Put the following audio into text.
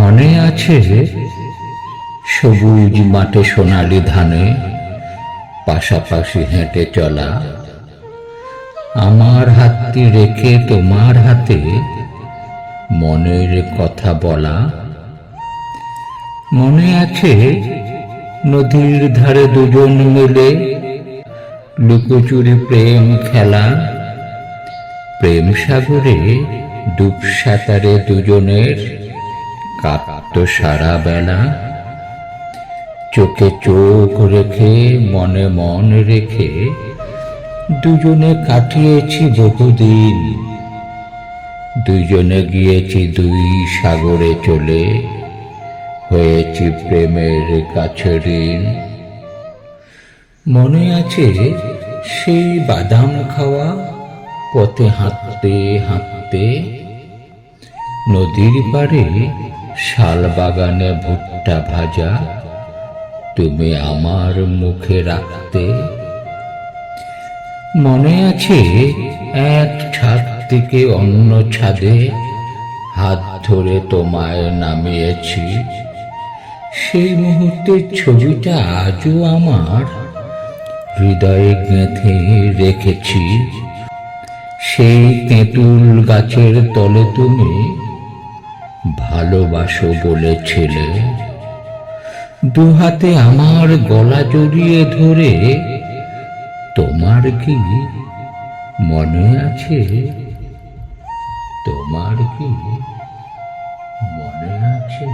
আছে যে সবুজ মাঠে সোনালি ধানে পাশাপাশি হেঁটে চলা। আমার হাতটি রেখে তোমার হাতে মনের কথা বলা। মনে আছে নদীর ধারে দুজন মিলে লুকোচুরি প্রেম খেলা। প্রেম সাগরে ডুব সাঁতারে দুজনের কাঁপত সারা বেলা। চোখে চোখ রেখে, মনে মন রেখে দুজনে কাটিয়েছি বহুদিন। দুজনে গিয়েছি দুই সাগরে চলে, হয়েছি প্রেমের কাছে ঋণ। মনে আছে সেই বাদাম খাওয়া, পথে হাঁটতে হাঁটতে নদীর পাড়ে শাল বাগানে ভুট্টা ভাজা, তুমি আমার মুখে রাখতে। মনে আছে এক ছাদ থেকে অন্য ছাদে হাত ধরে তোমায় নামিয়েছি। সেই মুহূর্তের ছবিটা আজও আমার হৃদয়ে গেঁথে রেখেছি। সেই তেঁতুল গাছের তলে তুমি ভালোবাসো বলেছিলে। দু হাতে আমার গলা জড়িয়ে ধরে, তোমার কি মনে আছে? তোমার কি মনে আছে?